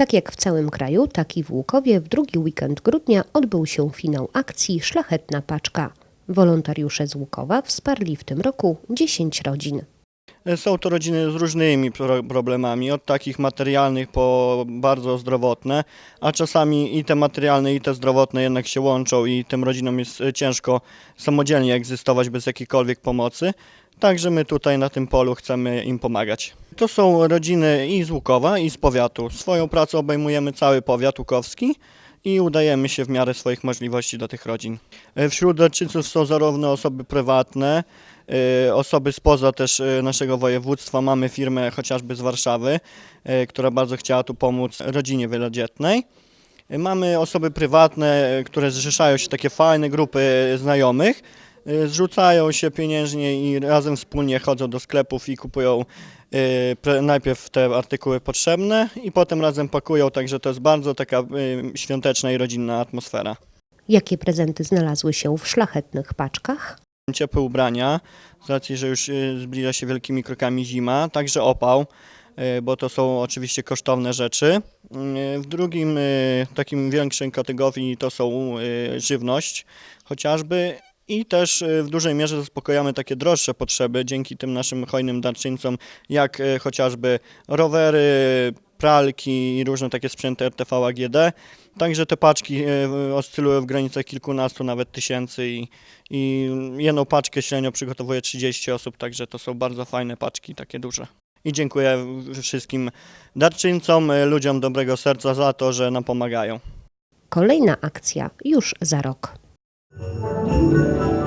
Tak jak w całym kraju, tak i w Łukowie w drugi weekend grudnia odbył się finał akcji Szlachetna Paczka. Wolontariusze z Łukowa wsparli w tym roku 10 rodzin. Są to rodziny z różnymi pro- problemami, od takich materialnych po bardzo zdrowotne, a czasami i te materialne, i te zdrowotne jednak się łączą i tym rodzinom jest e, ciężko samodzielnie egzystować bez jakiejkolwiek pomocy. Także my tutaj na tym polu chcemy im pomagać. To są rodziny i z Łukowa, i z powiatu. Swoją pracą obejmujemy cały powiat łukowski i udajemy się w miarę swoich możliwości do tych rodzin. E, Wśród darczyńców są zarówno osoby prywatne, e, osoby spoza też e, naszego województwa. Mamy firmę chociażby z Warszawy, która bardzo chciała tu pomóc rodzinie wielodzietnej. Mamy osoby prywatne, które zrzeszają się w takie fajne grupy znajomych, zrzucają się pieniężnie i razem wspólnie chodzą do sklepów i kupują pre- najpierw te artykuły potrzebne i potem razem pakują, także to jest bardzo taka e, świąteczna i rodzinna atmosfera. Jakie prezenty znalazły się w szlachetnych paczkach? ciepłe ubrania, z racji, że już y, zbliża się wielkimi krokami zima, także opał, y, bo to są oczywiście kosztowne rzeczy. Y, W drugim y, takim większym kategorii to są y, żywność chociażby i też y, w dużej mierze zaspokojamy takie droższe potrzeby dzięki tym naszym hojnym darczyńcom, jak y, chociażby rowery, pralki i różne takie sprzęty RTV AGD. Także te paczki y, oscylują w granicach kilkunastu nawet tysięcy i, i jedną paczkę średnio przygotowuje 30 osób, także to są bardzo fajne paczki, takie duże. I dziękuję wszystkim darczyńcom, ludziom dobrego serca za to, że nam pomagają. Kolejna akcja już za rok. Thank you.